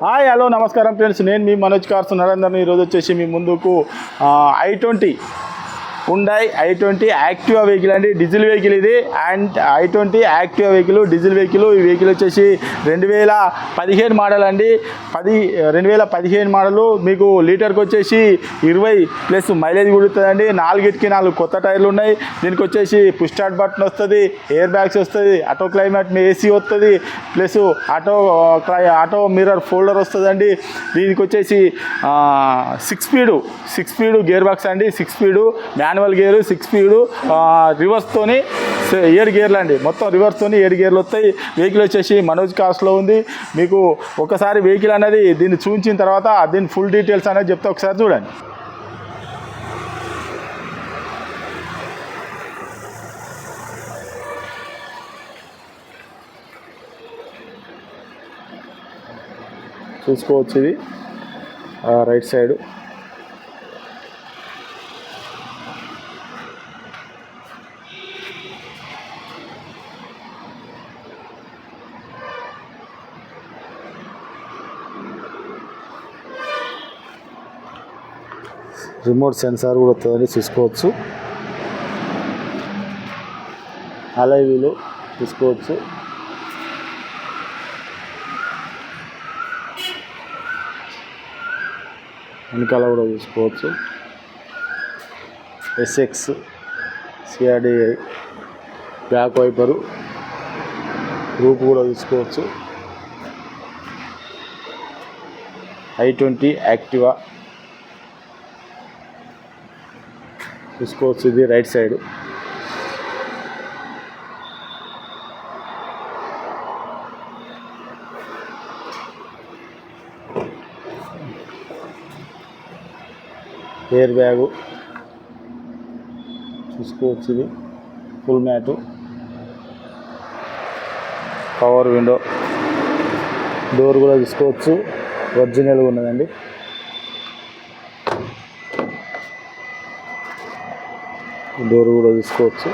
Hi hello నమస్కారం friends. నేను మీ Manoj cars. నరేందర్ని ఈరోజు వచ్చేసి మీ ముందుకు ఐ ట్వంటీ ఉండాయి ఐ ట్వంటీ యాక్టివా వెహికల్ అండి. డీజిల్ వెహికల్ ఇది. And I twenty Activa vehicle diesel vehicle ఈ వెహికల్ వచ్చేసి రెండు వేల పదిహేను మోడల్ అండి. పది రెండు వేల పదిహేను మోడలు మీకు లీటర్కి వచ్చేసి ఇరవై ప్లస్ మైలేజ్ కుడుతుందండి నాలుగిటికి నాలుగు కొత్త టైర్లు ఉన్నాయి. దీనికి వచ్చేసి స్టార్ట్ బటన్ వస్తుంది ఎయిర్ బ్యాగ్స్ వస్తుంది ఆటో క్లైమేట్ ఏసీ వస్తుంది ప్లస్ ఆటో క్లై ఆటో మిర్రర్ ఫోల్డర్ వస్తుందండి. దీనికి వచ్చేసి six speed six speed gear box అండి. Six speed manual gear six speed రివర్స్తోని ఏడు గేర్లు అండి. మొత్తం రివర్స్తోని ఏడు గేర్లు వస్తాయి. వెహికల్ వచ్చేసి మనోజ్ కాస్ట్లో ఉంది. మీకు ఒకసారి వెహికల్ అనేది దీన్ని చూపించిన తర్వాత దీని ఫుల్ డీటెయిల్స్ అనేది చెప్తే ఒకసారి చూడండి. చూసుకోవచ్చు ఇది. రైట్ సైడ్ రిమోట్ సెన్సార్ కూడా వస్తుందని చూసుకోవచ్చు. అలైవీలు చూసుకోవచ్చు. వెనకాల కూడా చూసుకోవచ్చు. SX CRDI back wiper roof కూడా చూసుకోవచ్చు. ఐ ట్వంటీ యాక్టివా తీసుకోవచ్చు ఇది రైట్ సైడ్. Air bag. చూసుకోవచ్చు ఇది full mat. Power window. Door కూడా తీసుకోవచ్చు ఒరిజినల్గా ఉన్నదండి. డోర్ కూడా తీసుకోవచ్చు.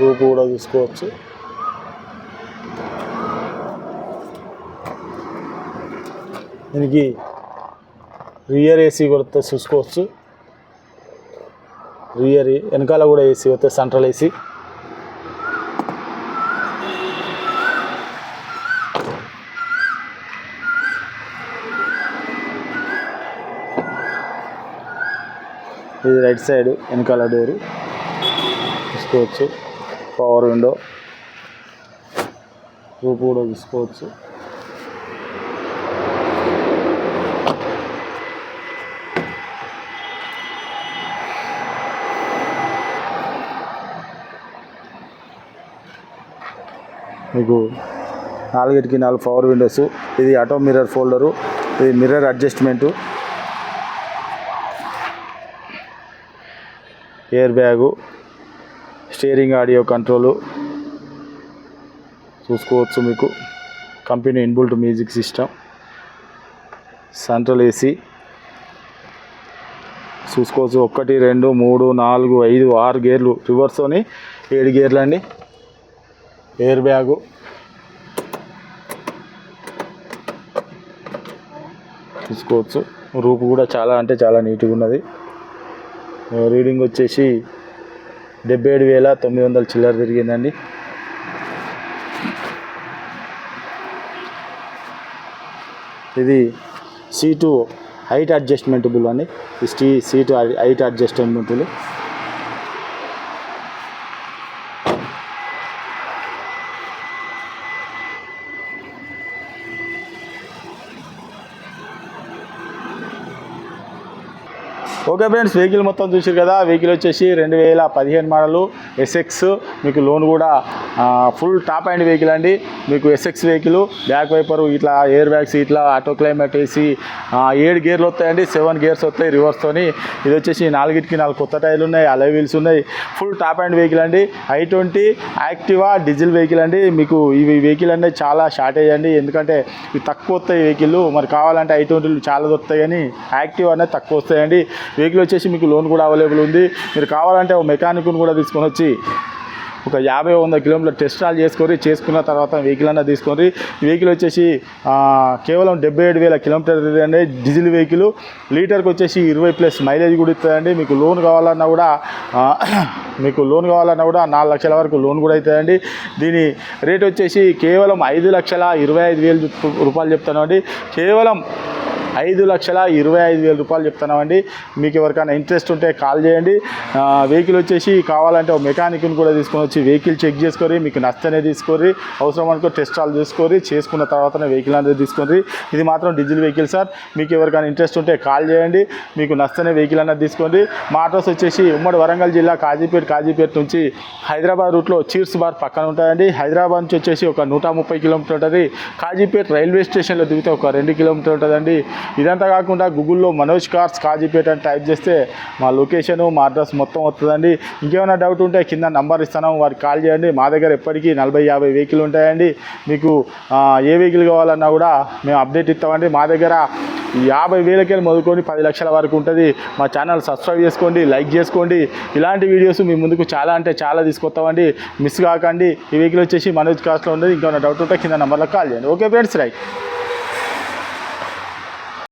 రూపు కూడా తీసుకోవచ్చు. దీనికి రియర్ ఏసీ కూడా చూసుకోవచ్చు. రియర్ వెనకాల కూడా ఏసీ వస్తే సెంట్రల్ ఏసీ. ఇది రైట్ సైడ్ వెనకాల డోరు. తీసుకోవచ్చు. Power window. రూపు కూడా తీసుకోవచ్చు. మీకు నాలుగిటికి నాలుగు పవర్ విండోస్. ఇది ఆటో మిర్రర్ ఫోల్డరు. ఇది mirror adjustment. Air bag steering audio control చూసుకోవచ్చు మీకు. Company inbuilt music system central AC చూసుకోవచ్చు. ఒకటి రెండు మూడు నాలుగు ఐదు ఆరు గేర్లు రివర్స్తోని ఏడు గేర్లు అండి. Air bag. చూసుకోవచ్చు. రూపు కూడా చాలా అంటే చాలా నీట్గా ఉన్నది. రీడింగ్ వచ్చేసి డెబ్బై ఏడు వేల తొమ్మిది వందల చిల్లర తిరిగిందండి ఇది సీటు హైట్ అడ్జస్ట్మెంటబుల్ అండి. ఈ స్టీ seat height adjustmentable okay friends vehicle మొత్తం చూసారు కదా. వెహికల్ వచ్చేసి రెండు వేల పదిహేను మోడలు ఎస్ఎక్స్. మీకు లోన్ కూడా ఫుల్ టాప్ అండ్ వెహికల్ అండి. మీకు ఎస్ఎక్స్ వెహికల్ బ్యాక్ వైపర్ ఇట్లా ఎయిర్ బ్యాగ్స్ ఇట్లా ఆటో క్లైమేట్ వేసి ఏడు గేర్లు వస్తాయండి. సెవెన్ గేర్స్ వస్తాయి రివర్స్తోని ఇది వచ్చేసి నాలుగిటికి నాలుగు కొత్త టైర్లు ఉన్నాయి అలై వీల్స్ ఉన్నాయి. ఫుల్ టాప్ అండ్ వెహికల్ అండి. I twenty Activa diesel vehicle అండి. మీకు ఇవి వెహికల్ అనేది చాలా షార్టేజ్ అండి. ఎందుకంటే ఇవి తక్కువ వస్తాయి వెహికల్ మరి కావాలంటే ఐ ట్వంటీలు చాలా దొరుకుతాయి కానీ యాక్టివ్ అనేది తక్కువ వస్తాయండి. వెహికల్ వచ్చేసి మీకు లోన్ కూడా అవైలబుల్ ఉంది. మీరు కావాలంటే ఒక మెకానిక్ను కూడా తీసుకొని వచ్చి ఒక యాభై వంద కిలోమీటర్ టెస్ట్ రాల్ చేసుకొని చేసుకున్న తర్వాత వెహికల్ అన్న తీసుకొని వెహికల్ వచ్చేసి కేవలం డెబ్బై ఏడు వేల కిలోమీటర్ అండి డీజిల్ వెహికల్ లీటర్కి వచ్చేసి ఇరవై ప్లస్ మైలేజ్ కూడా ఇస్తుందండి. మీకు లోన్ కావాలన్నా కూడా మీకు లోన్ కావాలన్నా కూడా నాలుగు లక్షల వరకు లోన్ కూడా అవుతుందండి. దీని రేట్ వచ్చేసి కేవలం ఐదు లక్షల ఇరవై ఐదు వేలు రూపాయలు చెప్తానండి కేవలం ఐదు లక్షల ఇరవై ఐదు వేల రూపాయలు చెప్తున్నామండి. మీకు ఎవరికైనా ఇంట్రెస్ట్ ఉంటే కాల్ చేయండి. వెహికల్ వచ్చేసి కావాలంటే ఒక మెకానిక్ని కూడా తీసుకొని వచ్చి వెహికల్ చెక్ చేసుకొని మీకు నచ్చనే తీసుకొని అవసరం అనుకో టెస్ట్ ఆల్ చేసుకొని చేసుకున్న తర్వాతనే వెహికల్ అనేది తీసుకొని ఇది మాత్రం డీజిల్ వెహికల్ సార్. మీకు ఎవరికైనా ఇంట్రెస్ట్ ఉంటే కాల్ చేయండి. మీకు నచ్చనే వెహికల్ అనేది తీసుకోండి. మా అడ్రస్ వచ్చేసి ఉమ్మడి వరంగల్ జిల్లా కాజీపేట కాజీపేట నుంచి హైదరాబాద్ రూట్లో చీర్స్ బార్ పక్కన ఉంటుందండి హైదరాబాద్ నుంచి వచ్చేసి ఒక నూట ముప్పై కిలోమీటర్ ఉంటుంది. కాజీపేట రైల్వే స్టేషన్లో దిగితే ఒక రెండు కిలోమీటర్ ఉంటుందండి. ఇదంతా కాకుండా గూగుల్లో మనోజ్ కార్స్ కాజీపేట అని టైప్ చేస్తే మా లొకేషను మా అడ్రస్ మొత్తం వస్తుందండి. ఇంకేమైనా డౌట్ ఉంటే కింద నంబర్ ఇస్తాను వారికి కాల్ చేయండి. మా దగ్గర ఎప్పటికీ నలభై యాభై వెహికల్ ఉంటాయండి. మీకు ఏ వెహికల్ కావాలన్నా కూడా మేము అప్డేట్ ఇస్తామండి. మా దగ్గర యాభై వేలకెళ్ళి మొదలుకొని పది లక్షల వరకు ఉంటుంది. మా ఛానల్ సబ్స్క్రైబ్ చేసుకోండి లైక్ చేసుకోండి. ఇలాంటి వీడియోస్ మీ ముందుకు చాలా అంటే చాలా తీసుకొస్తామండి. మిస్ కాకండి. ఈ వెహికల్ వచ్చేసి మనోజ్ కార్స్లో ఉండేది ఇంకా డౌట్ ఉంటే కింద నెంబర్లో కాల్ చేయండి. Okay friends right.